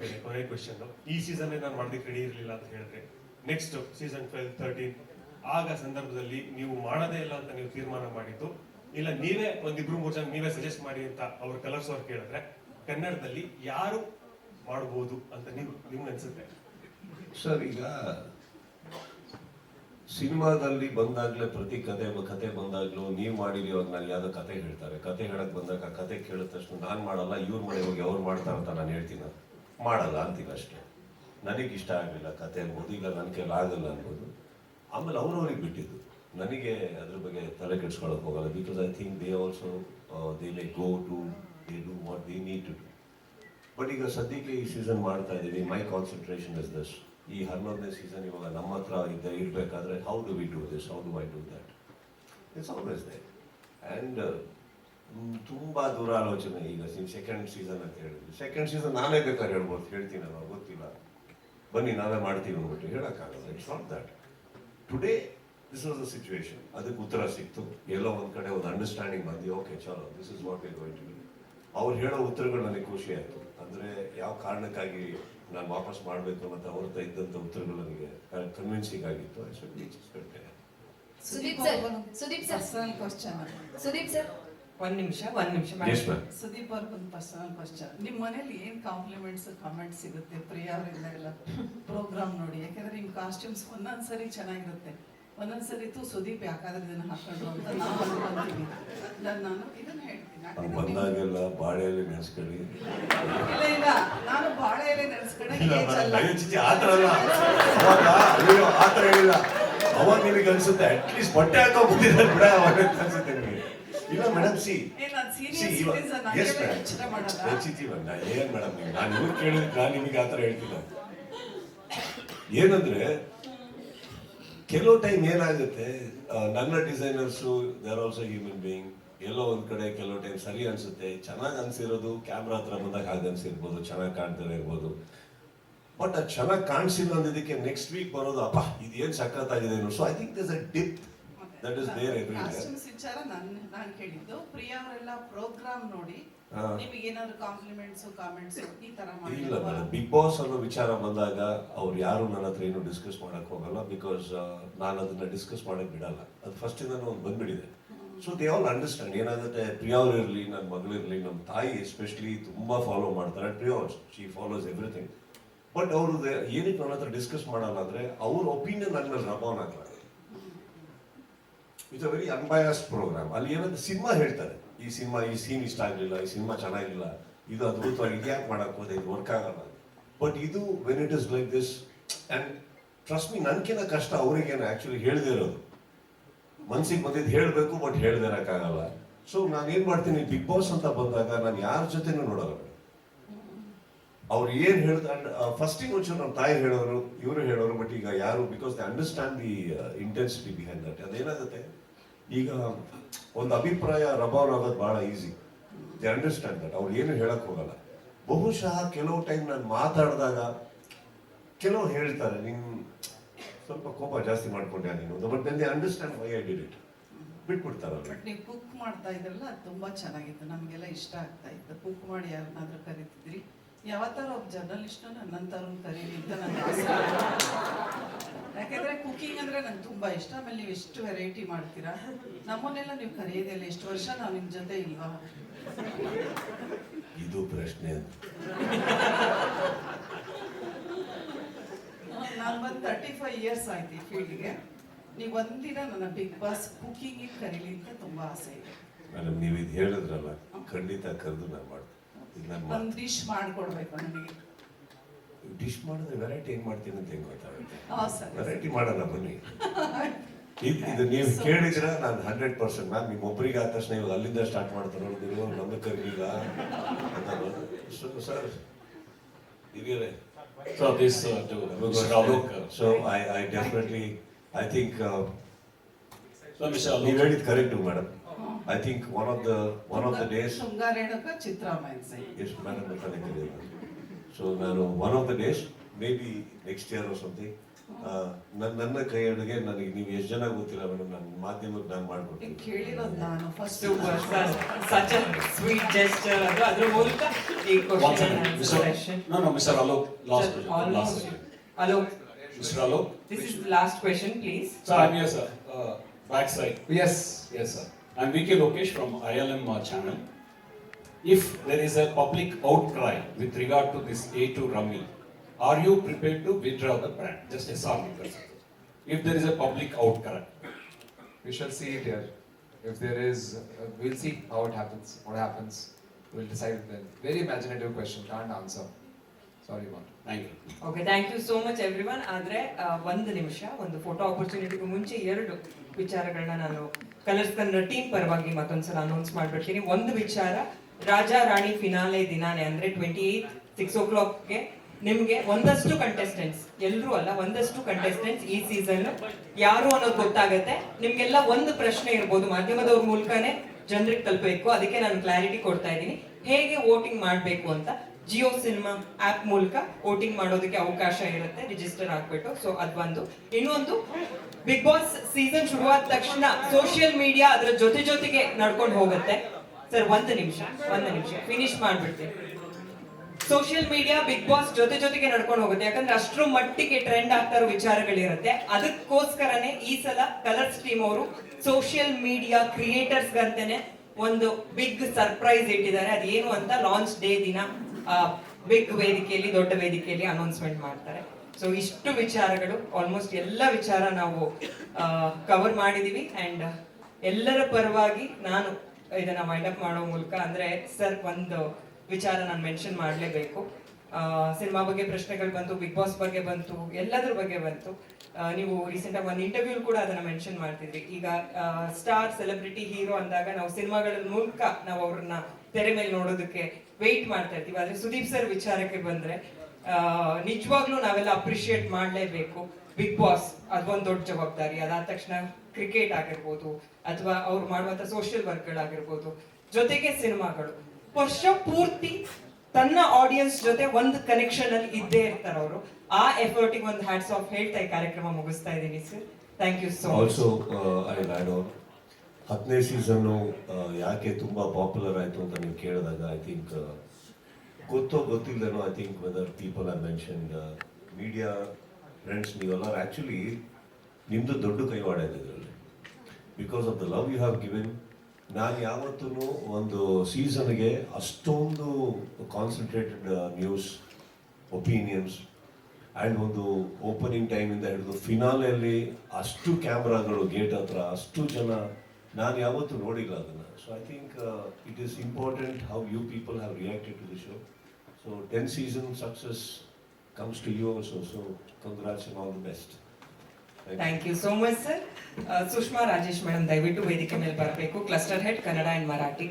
ಕೊನೆ ಕ್ವೆಶನ್ ಈ ಸೀಸನ್ ನಾನು ಮಾಡೋದಕ್ಕೆ ರೆಡಿ ಇರಲಿಲ್ಲ ಅಂತ ಹೇಳಿದ್ರೆ ನೆಕ್ಸ್ಟ್ ಸೀಸನ್ ಟ್ವೆಲ್ ತರ್ಟೀನ್ ಆಗ ಸಂದರ್ಭದಲ್ಲಿ ನೀವು ಮಾಡದೇ ಇಲ್ಲ ಅಂತ ನೀವು ತೀರ್ಮಾನ ಮಾಡಿದ್ದು, ಇಲ್ಲ ನೀವೇ ಒಂದಿಬ್ರು ಮೂರು ಜನ ನೀವೇ ಸಜೆಸ್ಟ್ ಮಾಡಿ ಅಂತ ಅವ್ರ ಕಲರ್ಸ್ ಅವ್ರು ಕೇಳಿದ್ರೆ, ಕನ್ನಡದಲ್ಲಿ ಯಾರು ಮಾಡಬಹುದು ಅಂತ ನೀವು, ನಿಮ್ಗೆ ಅನ್ಸುತ್ತೆ? ಸರ್, ಈಗ ಸಿನಿಮಾದಲ್ಲಿ ಬಂದಾಗ್ಲೇ ಪ್ರತಿ ಕತೆ ಕತೆ ಬಂದಾಗ್ಲೂ ನೀವು ಮಾಡಿರಿ, ಇವಾಗ ನಾನು ಯಾವುದೋ ಕತೆ ಹೇಳ್ತಾರೆ. ಕತೆ ಹೇಳಕ್ ಬಂದಾಗ ಆ ಕತೆ ಕೇಳಿದ ತಕ್ಷಣ ನಾನು ಮಾಡಲ್ಲ, ಇವ್ರ ಮನೆ ಹೋಗಿ ಅವ್ರು ಮಾಡ್ತಾರಂತ ನಾನು ಹೇಳ್ತೀನಿ. ಮಾಡಲ್ಲ ಅಂತೀವಿ ಅಷ್ಟೇ. ನನಗೆ ಇಷ್ಟ ಆಗಲಿಲ್ಲ ಕತೆ ಇಲ್ಲ ನನ್ನ ಕೈಲಿ ಆಗಲ್ಲ ಅನ್ಬೋದು. ಆಮೇಲೆ ಅವ್ರವ್ರಿಗೆ ಬಿಟ್ಟಿದ್ದು. ನನಗೆ ಅದ್ರ ಬಗ್ಗೆ ತಲೆ ಕೆಡ್ಸ್ಕೊಳಕ್ ಹೋಗಲ್ಲ. Because I think they also they like go to they do what they need to do but ಈಗ ಸದ್ಯಕ್ಕೆ ಈ ಸೀಸನ್ ಮಾಡ್ತಾ ಇದ್ದೀವಿ ಮೈ ಕಾನ್ಸಂಟ್ರೇಷನ್ ಇಸ್ ದಸ್ ಈ ಹನ್ನೊಂದನೇ ಸೀಸನ್ ಇವಾಗ ನಮ್ಮ ಹತ್ರ ಇದ್ದ ಇರಬೇಕಾದ್ರೆ how do we do this how do I do that it's always they and ತುಂಬ ದುರಾಲೋಚನೆ ಈಗ ಸೆಕೆಂಡ್ ಸೀಸನ್ ಅಂತ ಹೇಳಿದ್ರು. ಸೆಕೆಂಡ್ ಸೀಸನ್ ನಾನೇ ಬೇಕಾದ್ರೆ ಹೇಳ್ಬೋದು. ಹೇಳ್ತೀನಿ ನಾವು ಗೊತ್ತಿಲ್ಲ. ಬನ್ನಿ ನಾವೇ ಮಾಡ್ತೀವಿ ಅಂದ್ಬಿಟ್ಟು ಹೇಳೋಕ್ಕಾಗಲ್ಲ. It's not that today this was the situation ಅದಕ್ಕೆ ಉತ್ತರ ಸಿಕ್ತು. ಎಲ್ಲೋ ಒಂದು ಕಡೆ ಒಂದು ಅಂಡರ್ಸ್ಟ್ಯಾಂಡಿಂಗ್ ಬಂದು ಓಕೆ ಚಲೋ this is what we going to do ಅವ್ರು ಹೇಳೋ ಉತ್ತರಗಳು ನನಗೆ ಖುಷಿ ಆಯ್ತು. ಅಂದ್ರೆ ಯಾವ ಕಾರಣಕ್ಕಾಗಿ ನಾನು ವಾಪಸ್ ಮಾಡಬೇಕು ಮತ್ತು ಅವ್ರ ಹತ್ರ ಇದ್ದಂಥ ಉತ್ತರಗಳು ನನಗೆ ಕನ್ವಿನ್ಸಿಂಗ್ ಆಗಿತ್ತು. I should be it's good." Sudeep sir Sudeep sir question Sudeep sir ಒಂದ್ ನಿಮಿಷ ಒಂದ್ ನಿಮಿಷ Yes, ma'am. ಸುದೀಪ್ ಅವ್ರಿಗೊಂದು ಪರ್ಸನಲ್ ಕ್ವಶನ್ ನಿಮ್ಮ ಮನೇಲಿ ಏನ್ ಕಾಂಪ್ಲಿಮೆಂಟ್ಸ್ ಕಾಮೆಂಟ್ಸ್ ಸಿಗುತ್ತೆ? ಪ್ರಿಯಾ ಅವರಿಂದ ಎಲ್ಲ ಪ್ರೋಗ್ರಾಮ್ ನೋಡಿ. ಯಾಕಂದ್ರೆ ನಿಮ್ ಕಾಸ್ಟ್ಯೂಮ್ಸ್ ಒಂದೊಂದ್ಸರಿ ಚೆನ್ನಾಗಿರುತ್ತೆ. ಒಂದೊಂದ್ಸರಿ ತು ಸುದೀಪ್ ಯಾಕಾದ್ರೆ ಇದನ್ನ ಹಾಕೊಂಡ್ರು ಅಂತ ನಾವು ಅನ್ಕೊಂತೀವಿ. ನಾನು ನಾನು ಇದನ್ನ ಹೇಳ್ತೀನಿ. ಅವ್ರು ಯಾಕಂದ್ರೆ ಬಂದಾಗೆಲ್ಲ ಬಾಳೆಯಲ್ಲಿ ನೆನೆಸ್ಕೊಳ್ಳಿ. ಇಲ್ಲ ಇಲ್ಲ. ನಾನು ಬಾಳೆ ಎಲೆ ನೆನೆಸ್ಕೊಂಡೆ ಇಲ್ಲ ಅಲ್ಲ. ಅಯ್ಯೋ ಆ ಥರ ಅಲ್ಲ. ಅವಾಗ ಅಯ್ಯೋ ಆ ಥರ ಹೇಳಿಲ್ಲ. ಅವಾಗ ನಿಮಗೆ ಅನ್ಸುತ್ತೆ ಅಟ್ಲೀಸ್ಟ್ ಬಟ್ಟೆ ಹಾಕೋ ಬಿಡ. ಅವಾಗ ಅಂತ ಅನ್ಸುತ್ತೆ ನಿಮಗೆ ಇಲ್ಲ ಮೇಡಮ್ ಸಿ ಎಚ್ಚರ ಮಾಡಲ್ಲ. ಏನ್ ಮೇಡಮ್ ನಾನು ಇವ್ರು ಕೇಳಿದ್ರೆ ನಾನು ನಿಮಗೆ ಆತರ ಹೇಳ್ತಿಲ್ಲ ಏನಂದ್ರೆ ಕೆಲವು ಟೈಮ್ ಏನಾಗುತ್ತೆ ನನ್ನ designers there also human being ಎಲ್ಲೋ ಒಂದ್ ಕಡೆ ಕೆಲವು ಟೈಮ್ ಸರಿ ಅನ್ಸುತ್ತೆ ಚೆನ್ನಾಗಿ ಅನ್ಸಿರೋದು ಕ್ಯಾಮ್ರಾ ಹತ್ರ ಬಂದಾಗ ಹಾಗೆ ಅನ್ಸಿರ್ಬೋದು ಚೆನ್ನಾಗಿ ಕಾಣ್ತಾರೆ ಇರ್ಬೋದು. ಬಟ್ ಅದು ಚೆನ್ನಾಗಿ ಕಾಣಿಸಿಲ್ಲ ಅಂದಿದ್ದಕ್ಕೆ ನೆಕ್ಸ್ಟ್ ವೀಕ್ ಬರೋದು ಅಪ್ಪ ಇದು ಏನು ಸಖತ್ತಾಗಿದೆ so I think this a dip that is there costumes ವಿಚಾರ ನಾನು ನಾನು ಕೇಳಿದ್ದು. ಪ್ರಿಯಾ ಅವರೆಲ್ಲ ಪ್ರೋಗ್ರಾಮ್ ನೋಡಿ. ನಿಮಗೆ ಏನಾದ್ರು ಕಾಂಪ್ಲಿಮೆಂಟ್ಸ್ ಕಾಮೆಂಟ್ಸ್ ಈ ತರ ಇಲ್ಲ? ಮೇಡಮ್ ಬಿಗ್ ಬಾಸ್ ಅನ್ನೋ ವಿಚಾರ ಬಂದಾಗ ಅವ್ರು ಯಾರು ನನ್ನ ಹತ್ರ ಏನು ಡಿಸ್ಕಸ್ ಮಾಡಕ್ ಹೋಗಲ್ಲ ಬಿಕಾಸ್ ನಾನು ಅದನ್ನ ಡಿಸ್ಕಸ್ ಮಾಡಕ್ ಬಿಡಲ್ಲ. ಅದು ಫಸ್ಟ್ ಇಂದ ಒಂದು ಬಂದ್ಬಿಟ್ಟಿದೆ. ಸೊ ದೇ ಆಲ್ ಅಂಡರ್ಸ್ಟ್ಯಾಂಡ್ ಏನಾಗುತ್ತೆ ಪ್ರಿಯಾ ಅವ್ರು ಇರಲಿ ನನ್ನ ಮಗಳಿರಲಿ ನಮ್ಮ ತಾಯಿ ಎಸ್ಪೆಷಲಿ ತುಂಬಾ ಫಾಲೋ ಮಾಡ್ತಾರೆ. Priya she follows everything but ಅವರು ಏನಕ್ಕೆ ನನ್ನ ಹತ್ರ ಡಿಸ್ಕಸ್ ಮಾಡಲ್ಲ ಅಂದ್ರೆ ಅವ್ರ ಒಪಿನಿಯನ್ ನನ್ನ ಮೇಲೆ ರಬಾನ್ ಆಗಲ್ಲ it's a very unbias program ಅಲ್ಲಿ ಏನಂದ್ರೆ ಸಿನಿಮಾ ಹೇಳ್ತಾರೆ. ಈ ಸಿನಿಮಾ, ಈ ಸೀನ್ ಇಷ್ಟ ಆಗಲಿಲ್ಲ, ಈ ಸಿನಿಮಾ ಚೆನ್ನಾಗಿಲ್ಲ, ಇದು ಅದ್ಭುತವಾಗಿ ಇದ್ಯಾಕೆ ಮಾಡಕ್ ಹೋದೆ, ಇದು ವರ್ಕ್ ಆಗಲ್ಲ ಬಟ್ ಇದು when it is like this and trust me ನನ್ಕಿನ ಕಷ್ಟ ಅವರಿಗೇನು ಆಕ್ಚುಲಿ ಹೇಳದೇ ಇರೋದು. ಮನ್ಸಿಗೆ ಬಂದಿದ್ದು ಹೇಳಬೇಕು ಬಟ್ ಹೇಳ್ದಿರಕ್ಕಾಗಲ್ಲ ಸೊ ನಾನು ಏನು ಮಾಡ್ತೀನಿ ಬಿಗ್ ಬಾಸ್ ಅಂತ ಬಂದಾಗ ನಾನು ಯಾರ ಜೊತೆನೂ ನೋಡಲ್ಲ. ಅವ್ರು ಏನ್ ಹೇಳ್ತಾರೆ ಫಸ್ಟಿಗೆ ಒಂಚೂರು ನಮ್ಮ ತಾಯಿ ಹೇಳೋರು, ಇವರು ಹೇಳೋರು ಬಟ್ ಈಗ ಯಾರು because they understand the intensity behind that ಅದೇನಾಗುತ್ತೆ? ಈಗ ಒಂದು ಅಭಿಪ್ರಾಯ ರಬಾವ್ ಆಗೋದು ಬಹಳ ಈಸಿ ದೇ ಅಂಡರ್ಸ್ಟ್ಯಾಂಡ್ ದಟ್ ಅವ್ರು ಏನು ಹೇಳಕ್ ಹೋಗಲ್ಲ. ಬಹುಶಃ ಕೆಲವು ಟೈಮ್ ನಾನು ಮಾತಾಡಿದಾಗ ಕೆಲವು ಹೇಳ್ತಾರೆ, ನಿನ್ ಸ್ವಲ್ಪ ಕೋಪ ಜಾಸ್ತಿ ಮಾಡ್ಕೊಂಡ್ಯಾ ನೀನು? But they understand why I did it ಬಿಟ್ಬಿಡ್ತಾರಲ್ಲ but ನೀವು ಕುಕ್ ಮಾಡ್ತಾ ಇದ್ರಲ್ಲ ತುಂಬಾ ಚೆನ್ನಾಗಿತ್ತು. ನಮಗೆಲ್ಲ ಇಷ್ಟ ಆಗ್ತಾ ಇತ್ತು. ಕುಕ್ ಮಾಡಿ ಯಾರನ್ನಾದ್ರೂ ಕರಿತಿದ್ರಿ. ಯಾವತ್ತಾರ ಒಬ್ಬ ಜರ್ನಲಿಸ್ಟ್ ನನ್ನಂತಾರು ಕರೀರಿ ಅಂತ ನನ್ನ ಆಸೆ. ಯಾಕಂದ್ರೆ ಕುಕಿಂಗ್ ಅಂದ್ರೆ ನಂಗೆ ತುಂಬಾ ಇಷ್ಟ. ಆಮೇಲೆ ನೀವು ಎಷ್ಟು ವೆರೈಟಿ ಮಾಡ್ತೀರಾ? ನಮ್ಮನ್ನೆಲ್ಲ ನೀವು ಕರೆಯೋದಿಲ್ಲ ಎಷ್ಟು ವರ್ಷ ನಾವು ನಿಮ್ ಜೊತೆ ಇಲ್ವಾ? ಇದು ಪ್ರಶ್ನೆ ನಾನು ಬಂದು ತರ್ಟಿ ಫೈವ್ ಇಯರ್ಸ್ ಆಯ್ತು ಈ ಫೀಲ್ಡ್ಗೆ ನೀವು ಒಂದಿನ ನನ್ನ ಬಿಗ್ ಬಾಸ್ ಕುಕಿಂಗ್ ಕರೀಲಿ ಅಂತ ತುಂಬಾ ಆಸೆ ಇದೆ. ಮೇಡಮ್ ನೀವು ಇದು ಹೇಳಿದ್ರಲ್ಲ ಖಂಡಿತ ಕರೆದು ನಾನು ಮಾಡ್ತೀನಿ. ಒಂದು ಡಿಶ್ ಮಾಡಿಕೊಡ್ಬೇಕು ನನಗೆ ಡಿಶ್ ಮಾಡಿದ್ರೆ ವೆರೈಟಿ ಹೆಂಗ್ ಮಾಡ್ತೀನಿ ಅಂತ ಹೆಂಗ್ ಗೊತ್ತಾಗುತ್ತೆ? ಹಾ ಸರ್ ವೆರೈಟಿ ಮಾಡಲ್ಲ ಬನ್ನಿ. ಇದು ನೀವು ಕೇಳಿದ್ರೆ ನಾನು ಹಂಡ್ರೆಡ್ ಪರ್ಸೆಂಟ್ ಮ್ಯಾಮ್ ನಿಮ್ಮ ಒಬ್ಬರಿಗೆ ಆದ ತಕ್ಷಣ ಇವಾಗ ಅಲ್ಲಿಂದ ಸ್ಟಾರ್ಟ್ ಮಾಡ್ತಾರೆ ನೋಡಿದ್ರು ನಮ್ಮ ಕರ್ಗೀಗ ಅಂತ ಸರ್ ಹಿರಿಯರೇ. So this uh, to Mr. Alok. uh, so I I definitely I think So Mr. Alok, ಹೇಳಿದ್ correct madam I think one think one of the one of the days ಚಿತ್ರಾಮಾಯನ್ ಸೈ ಎಷ್ಟು madam ಅಂತಾನೆ ಕರೀತಾರೆ so ನಾನು one of the days maybe next year or something ನನ್ನ ಕೈ ಅಡುಗೆ ನನಗೆ ನೀವು ಎಷ್ಟು ಜನ ಗೊತ್ತಿಲ್ಲ ಮೇಡಮ್ ನನ್ನ ಮಾಧ್ಯಮಕ್ಕೆ ನಾನು ಮಾಡ್ಕೊಡ್ತೀನಿ ಕೇಳಿರೋದು ನಾನು ಫಸ್ಟ್ a sweet gesture. ಅದು ಅದ್ರ ಮೂಲಕ ಈ One question second. and answer Mr. session. No, no, Mr. Alok, last Sir, question. almost. Last question. Alok, Mr. Alok. this is the last question, please. I'm. Uh, Vicky Lokesh from ILM uh, channel. If there is a public outcry with regard to this A2 Ramil, are you prepared to withdraw the brand? Just a sorry. If there is a public outcry. We shall see it here. If there is, uh, we'll see how it happens, what happens. We'll decide then. Very imaginative question, can't answer. Sorry, man. Thank you. Okay thank you so much everyone ಆದರೆ ಒಂದು ನಿಮಿಷ photo opportunity ಆಪರ್ಚುನಿಟಿಗೂ ಮುಂಚೆ ಎರಡು ವಿಚಾರಗಳನ್ನ ನಾನು colours Kannada team ಪರವಾಗಿ ಮತ್ತೊಂದ್ಸಲ announce ಮಾಡ್ಬಿಡ್ತೀನಿ. ಒಂದು ವಿಚಾರ, ರಾಜಾ ರಾಣಿ ಫಿನಾಲೆ ದಿನಾನೇ ಅಂದ್ರೆ ಟ್ವೆಂಟಿ ಏಯ್ತ್ ಸಿಕ್ಸ್ ಓ ಕ್ಲಾಕ್ಗೆ ನಿಮ್ಗೆ ಒಂದಷ್ಟು ಕಂಟೆಸ್ಟೆಂಟ್ಸ್ ಎಲ್ಲರೂ ಅಲ್ಲ, ಒಂದಷ್ಟು ಕಂಟೆಸ್ಟೆಂಟ್ಸ್ ಈ ಸೀಸನ್ ಯಾರು ಅನ್ನೋದು ಗೊತ್ತಾಗತ್ತೆ. ನಿಮ್ಗೆಲ್ಲ ಒಂದು ಪ್ರಶ್ನೆ ಇರ್ಬೋದು ಮಾಧ್ಯಮದವ್ರ ಮೂಲಕನೇ ಜನರಿಗೆ ತಲುಪಬೇಕು. ಅದಕ್ಕೆ ನಾನು ಕ್ಲಾರಿಟಿ ಕೊಡ್ತಾ ಇದ್ದೀನಿ. ಹೇಗೆ ವೋಟಿಂಗ್ ಮಾಡಬೇಕು ಅಂತ. ಜಿಯೋ ಸಿನಿಮಾ ಆಪ್ ಮೂಲಕ ವೋಟಿಂಗ್ ಮಾಡೋದಕ್ಕೆ ಅವಕಾಶ ಇರುತ್ತೆ ರಿಜಿಸ್ಟರ್ ಆಗ್ಬಿಟ್ಟು. ಸೊ ಅದೊಂದು ಇನ್ನೊಂದು ಬಿಗ್ ಬಾಸ್ ಸೀಸನ್ ಶುರುವಾದ ತಕ್ಷಣ ಸೋಷಿಯಲ್ ಮೀಡಿಯಾ ಅದರ ಜೊತೆ ಜೊತೆಗೆ ನಡ್ಕೊಂಡು ಹೋಗುತ್ತೆ. ಸರ್ ಒಂದು ನಿಮಿಷ ಒಂದು ನಿಮಿಷ. ಫಿನಿಶ್ ಮಾಡ್ಬಿಡ್ತೀನಿ. ಸೋಷಿಯಲ್ ಮೀಡಿಯಾ ಬಿಗ್ ಬಾಸ್ ಜೊತೆ ಜೊತೆಗೆ ನಡ್ಕೊಂಡು ಹೋಗುತ್ತೆ. ಯಾಕಂದ್ರೆ ಅಷ್ಟರ ಮಟ್ಟಿಗೆ ಟ್ರೆಂಡ್ ಆಗ್ತಾ ಇರೋ ವಿಚಾರಗಳಿರುತ್ತೆ. ಅದಕ್ಕೋಸ್ಕರನೇ ಈ ಸಲ ಕಲರ್ಸ್ ಟೀಮ್ ಅವರು ಸೋಷಿಯಲ್ ಮೀಡಿಯಾ ಕ್ರಿಯೇಟರ್ಸ್ ಗಂತೆನೆ ಒಂದು ಬಿಗ್ ಸರ್ಪ್ರೈಸ್ ಇಟ್ಟಿದ್ದಾರೆ. ಅದೇನು ಅಂತ ಲಾಂಚ್ ಡೇ ದಿನ. ವೇದಿಕೆಯಲ್ಲಿ, ದೊಡ್ಡ ವೇದಿಕೆಯಲ್ಲಿ ಅನೌನ್ಸ್ಮೆಂಟ್ ಮಾಡ್ತಾರೆ. ಸೊ ಇಷ್ಟು ವಿಚಾರಗಳು ಆಲ್ಮೋಸ್ಟ್ ಎಲ್ಲ ವಿಚಾರ ನಾವು ಕವರ್ ಮಾಡಿದೀವಿ ಅಂಡ್ ಎಲ್ಲರ ಪರವಾಗಿ ನಾನು ಇದನ್ನ ಮೈಂಡಪ್ ಮಾಡೋ ಮೂಲಕ ಅಂದ್ರೆ ಸರ್ ಒಂದು ವಿಚಾರ ನಾನು ಮೆನ್ಷನ್ ಮಾಡಲೇಬೇಕು. ಸಿನಿಮಾ ಬಗ್ಗೆ ಪ್ರಶ್ನೆಗಳು ಬಂತು, ಬಿಗ್ ಬಾಸ್ ಬಗ್ಗೆ ಬಂತು, ಎಲ್ಲದರ ಬಗ್ಗೆ ಬಂತು. ನೀವು ರೀಸೆಂಟ್ ಆಗಿ ಒಂದು ಇಂಟರ್ವ್ಯೂ ಕೂಡ ಅದನ್ನ ಮೆನ್ಷನ್ ಮಾಡ್ತಿದ್ರಿ. ಈಗ ಸ್ಟಾರ್ ಸೆಲೆಬ್ರಿಟಿ ಹೀರೋ ಅಂದಾಗ ನಾವು ಸಿನಿಮಾಗಳ ಮೂಲಕ ನಾವು ಅವ್ರನ್ನ ತೆರೆ ಮೇಲೆ ನೋಡೋದಕ್ಕೆ ವೆಯ್ಟ್ ಮಾಡ್ತಾ ಇರ್ತೀವಿ. ಆದ್ರೆ ಸುದೀಪ್ ಸರ್ ವಿಚಾರಕ್ಕೆ ಬಂದ್ರೆ ನಿಜವಾಗ್ಲೂ ನಾವೆಲ್ಲ ಅಪ್ರಿಶಿಯೇಟ್ ಮಾಡಲೇಬೇಕು ಬಿಗ್ ಬಾಸ್. ಅದೊಂದು ದೊಡ್ಡ ಜವಾಬ್ದಾರಿ. ಅದಾದ ತಕ್ಷಣ ಕ್ರಿಕೆಟ್ ಆಗಿರ್ಬೋದು, ಅಥವಾ ಅವ್ರು ಮಾಡುವಂತ ಸೋಷಿಯಲ್ ವರ್ಕ್ಗಳಾಗಿರ್ಬೋದು ಜೊತೆಗೆ ಸಿನಿಮಾಗಳು. ವರ್ಷ ಪೂರ್ತಿ ತನ್ನ ಆಡಿಯನ್ಸ್ ಜೊತೆ ಒಂದು ಕನೆಕ್ಷನ್ ಅಲ್ಲಿ ಇದ್ದೇ ಇರ್ತಾರೆ ಅವರು. ಆ ಎಫರ್ಟಿಗೆ ಒಂದು ಹ್ಯಾಟ್ಸ್ ಆಫ್ ಹೇಳ್ತಾ ಈ ಕಾರ್ಯಕ್ರಮ ಮುಗಿಸ್ತಾ ಇದ್ದೀನಿ sir thank you so also I add ಹತ್ತನೇ ಸೀಸನ್ನು ಯಾಕೆ ತುಂಬ ಪಾಪ್ಯುಲರ್ ಆಯಿತು ಅಂತ ನೀವು ಕೇಳಿದಾಗ ಐ ಥಿಂಕ್ ಗೊತ್ತೋ ಗೊತ್ತಿಲ್ಲದೇನೋ I think whether people are mention media friends ನೀವೆಲ್ಲ ಆ್ಯಕ್ಚುಲಿ ನಿಮ್ಮದು ದೊಡ್ಡ ಕೈವಾಡ ಇದೆ ಇದರಲ್ಲಿ. Because of the love you have given ನಾನು ಯಾವತ್ತೂ ಒಂದು ಸೀಸನ್ಗೆ ಅಷ್ಟೊಂದು ಕಾನ್ಸಂಟ್ರೇಟೆಡ್ ನ್ಯೂಸ್ ಒಪಿನಿಯನ್ಸ್ ಆ್ಯಂಡ್ ಒಂದು ಓಪನಿಂಗ್ ಟೈಮಿಂದ ಹಿಡಿದು ಫಿನಾಲೆಯಲ್ಲಿ ಅಷ್ಟು ಕ್ಯಾಮ್ರಾಗಳು ಗೇಟ್ ಹತ್ರ ಅಷ್ಟು ಜನ ನಾನು ಯಾವತ್ತೂ ನೋಡಿಲ್ಲ ಅದನ್ನು. So I think it is important how you people have reacted to the show so ten season success comes to you also so congrats all the best thank you so much sir Sushma Rajesh madam ದಯವಿಟ್ಟು ವೇದಿಕೆ ಮೇಲೆ ಬರಬೇಕು. Cluster head Kannada and Marathi